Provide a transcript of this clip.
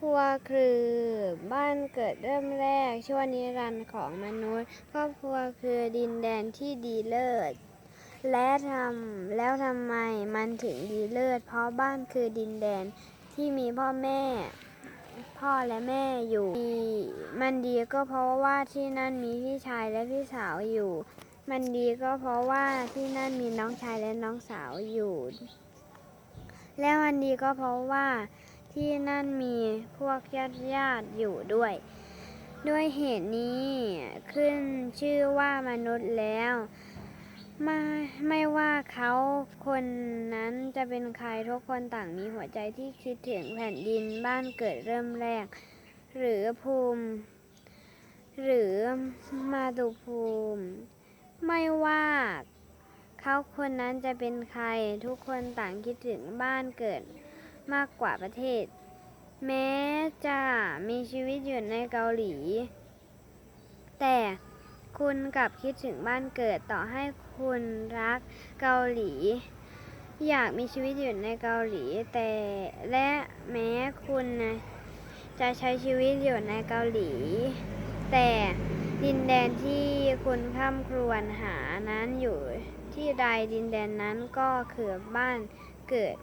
ครัวคือบ้านเกิดเริ่มแรกชั่วนิรันดร์ของมนุษย์ ครอบครัวคือดินแดนที่ดีเลิศและทำแล้วทำไมมันถึงดีเลิศ เพราะบ้านคือดินแดนที่มีพ่อแม่ พ่อและแม่อยู่ดีมันดีก็เพราะว่าที่นั่นมีพี่ชายและพี่สาวอยู่ มันดีก็เพราะว่าที่นั่นมีน้องชายและน้องสาวอยู่ และมันดีก็เพราะว่า ที่นั่นมีพวกญาติญาติอยู่ด้วย ด้วยเหตุนี้ขึ้นชื่อว่ามนุษย์แล้วไม่ไม่ว่าเขาคนนั้นจะเป็นใครทุกคนต่างมีหัวใจที่คิดถึงแผ่นดินบ้านเกิดเริ่มแรก หรือภูมิ หรือมาตุภูมิ ไม่ว่าเขาคนนั้นจะเป็นใครทุกคนต่างคิดถึงบ้านเกิด มากกว่าประเทศ แม้จะมีชีวิตอยู่ในเกาหลี แต่คุณกลับคิดถึงบ้านเกิดต่อให้คุณรักเกาหลี อยากมีชีวิตอยู่ในเกาหลี แต่และแม้คุณนะจะใช้ชีวิตอยู่ในเกาหลี แต่ดินแดนที่คุณข้ามครวญหานั้นอยู่ที่ใดดินแดนนั้นก็คือบ้านเกิด